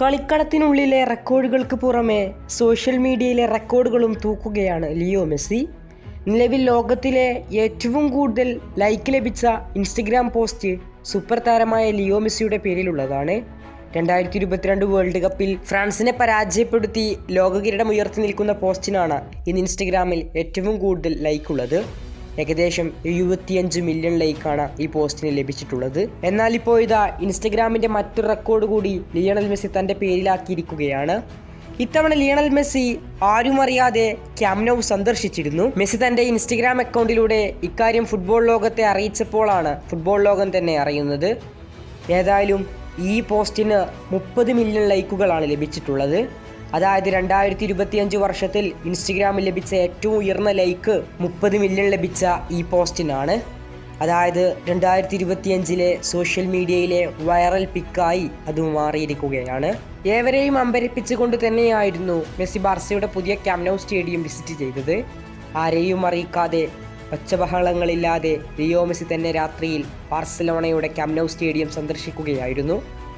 കളിക്കളത്തിനുള്ളിലെ റെക്കോർഡുകൾക്ക് പുറമെ സോഷ്യൽ മീഡിയയിലെ റെക്കോർഡുകളും തൂക്കുകയാണ് Leo Messi. നിലവിൽ ലോകത്തിലെ ഏറ്റവും കൂടുതൽ ലൈക്ക് ലഭിച്ച ഇൻസ്റ്റഗ്രാം പോസ്റ്റ് സൂപ്പർ താരമായ ലിയോ മെസ്സിയുടെ പേരിലുള്ളതാണ്. രണ്ടായിരത്തി ഇരുപത്തിരണ്ട് വേൾഡ് കപ്പിൽ ഫ്രാൻസിനെ പരാജയപ്പെടുത്തി ലോകകിരീടം ഉയർത്തി നിൽക്കുന്ന പോസ്റ്റിനാണ് ഇന്ന് ഇൻസ്റ്റഗ്രാമിൽ ഏറ്റവും കൂടുതൽ ലൈക്ക് ഉള്ളത് ഏകദേശം എഴുപത്തിയഞ്ച് മില്യൺ ലൈക്കാണ് ഈ പോസ്റ്റിന് ലഭിച്ചിട്ടുള്ളത്. എന്നാൽ ഇപ്പോൾ ഇതാ ഇൻസ്റ്റഗ്രാമിന്റെ മറ്റൊരു റെക്കോർഡ് കൂടി ലിയണൽ മെസ്സി തന്റെ പേരിലാക്കിയിരിക്കുകയാണ്. ഇത്തവണ ലിയണൽ മെസ്സി ആരും അറിയാതെ ക്യാമ്നൌ സന്ദർശിച്ചിരുന്നു. മെസ്സി തന്റെ ഇൻസ്റ്റഗ്രാം അക്കൗണ്ടിലൂടെ ഇക്കാര്യം ഫുട്ബോൾ ലോകത്തെ അറിയിച്ചപ്പോഴാണ് ഫുട്ബോൾ ലോകം തന്നെ അറിയുന്നത്. ഏതായാലും ഈ പോസ്റ്റിന് മുപ്പത് മില്യൺ ലൈക്കുകളാണ് ലഭിച്ചിട്ടുള്ളത്. അതായത് രണ്ടായിരത്തി ഇരുപത്തിയഞ്ച് വർഷത്തിൽ ഇൻസ്റ്റഗ്രാമിൽ ലഭിച്ച ഏറ്റവും ഉയർന്ന ലൈക്ക് മുപ്പത് മില്യൺ ലഭിച്ച ഈ പോസ്റ്റിനാണ്. അതായത് രണ്ടായിരത്തി ഇരുപത്തിയഞ്ചിലെ സോഷ്യൽ മീഡിയയിലെ വൈറൽ പിക്കായി അത് മാറിയിരിക്കുകയാണ്. ഏവരെയും അമ്പരിപ്പിച്ചുകൊണ്ട് തന്നെയായിരുന്നു മെസ്സി ബാർസയുടെ പുതിയ ക്യാമ്നൌ സ്റ്റേഡിയം വിസിറ്റ് ചെയ്തത്. ആരെയും അറിയിക്കാതെ ഒച്ചബഹളങ്ങളില്ലാതെ റിയോ മെസ്സി തന്നെ രാത്രിയിൽ ബാർസലോണയുടെ ക്യാമ്നൌ സ്റ്റേഡിയം സന്ദർശിക്കുകയായിരുന്നു.